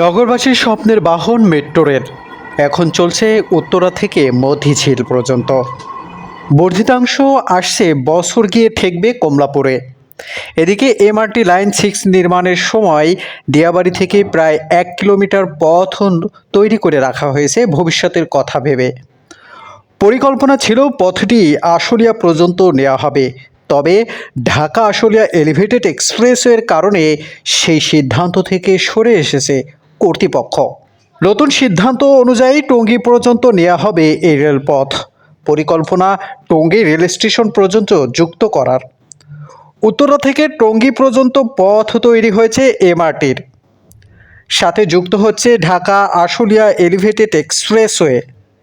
নগরবাসীর স্বপ্নের বাহন metro rail. এখন চলছে উত্তরা থেকে মতিঝিল পর্যন্ত। বর্ধিতাংশ আসছে বছর গিয়ে ঠেকবে কমলাপুরে। এদিকে এমআরটি লাইন সিক্স নির্মাণের সময় দিয়াবাড়ি থেকে প্রায় এক কিলোমিটার পথ তৈরি করে রাখা হয়েছে ভবিষ্যতের কথা ভেবে। পরিকল্পনা ছিল পথটি আশুলিয়া পর্যন্ত নেওয়া হবে। তবে ঢাকা আশুলিয়া এলিভেটেড এক্সপ্রেসওয়ের কারণে সেই সিদ্ধান্ত থেকে সরে এসেছে কর্তৃপক্ষ। নতুন সিদ্ধান্ত অনুযায়ী টঙ্গী পর্যন্ত নেওয়া হবে এই রেলপথ। পরিকল্পনা টঙ্গী রেল স্টেশন পর্যন্ত যুক্ত করার। উত্তরা থেকে টঙ্গী পর্যন্ত পথ তৈরি হয়েছে এমআরটির। সাথে যুক্ত হচ্ছে ঢাকা আশুলিয়া এলিভেটেড এক্সপ্রেসওয়ে।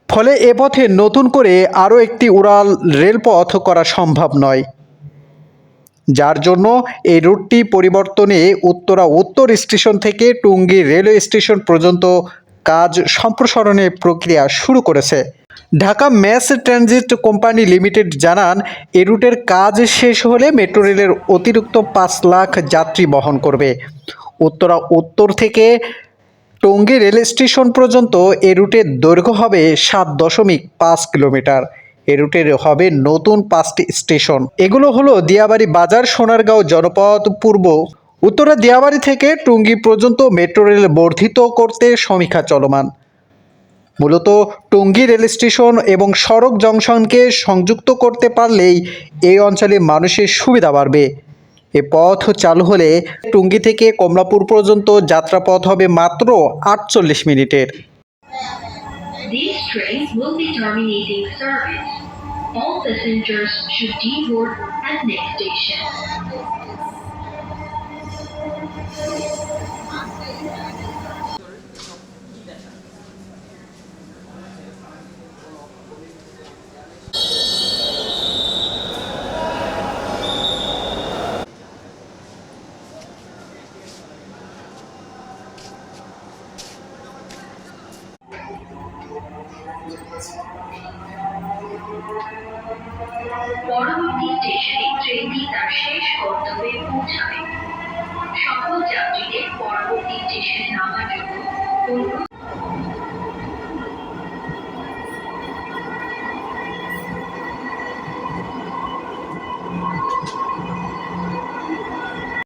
ফলে এ পথে নতুন করে আরও একটি উড়াল রেলপথ করা সম্ভব নয়। যার জন্য এই রুটটি পরিবর্তনে উত্তরা উত্তর স্টেশন থেকে টুঙ্গি রেলওয়ে স্টেশন পর্যন্ত কাজ সম্প্রসারণের প্রক্রিয়া শুরু করেছে। Dhaka mass transit company limited জানান, এ রুটের কাজ শেষ হলে মেট্রো রেলের অতিরিক্ত পাঁচ লাখ যাত্রী বহন করবে। উত্তরা উত্তর থেকে টঙ্গী রেল স্টেশন পর্যন্ত এ রুটের দৈর্ঘ্য হবে সাত দশমিক পাঁচ কিলোমিটার। এ রুটের হবে নতুন পাঁচটি স্টেশন। এগুলো হলো দিয়াবাড়ি বাজার, সোনারগাঁও জনপদ, পূর্ব। উত্তরা দিয়াবাড়ি থেকে টুঙ্গি পর্যন্ত মেট্রো রেল বর্ধিত করতে সমীক্ষা চলমান। মূলত টঙ্গী রেল স্টেশন এবং সড়ক জংশনকে সংযুক্ত করতে পারলেই এই অঞ্চলে মানুষের সুবিধা বাড়বে। এ পথ চালু হলে টুঙ্গি থেকে কমলাপুর পর্যন্ত যাত্রাপথ হবে মাত্র আটচল্লিশ মিনিটের। Trains will be terminating service. All passengers should deboard at next station. পরবর্তী স্টেশনে ট্রেনটি তার শেষ গন্তব্যে পৌঁছাবে।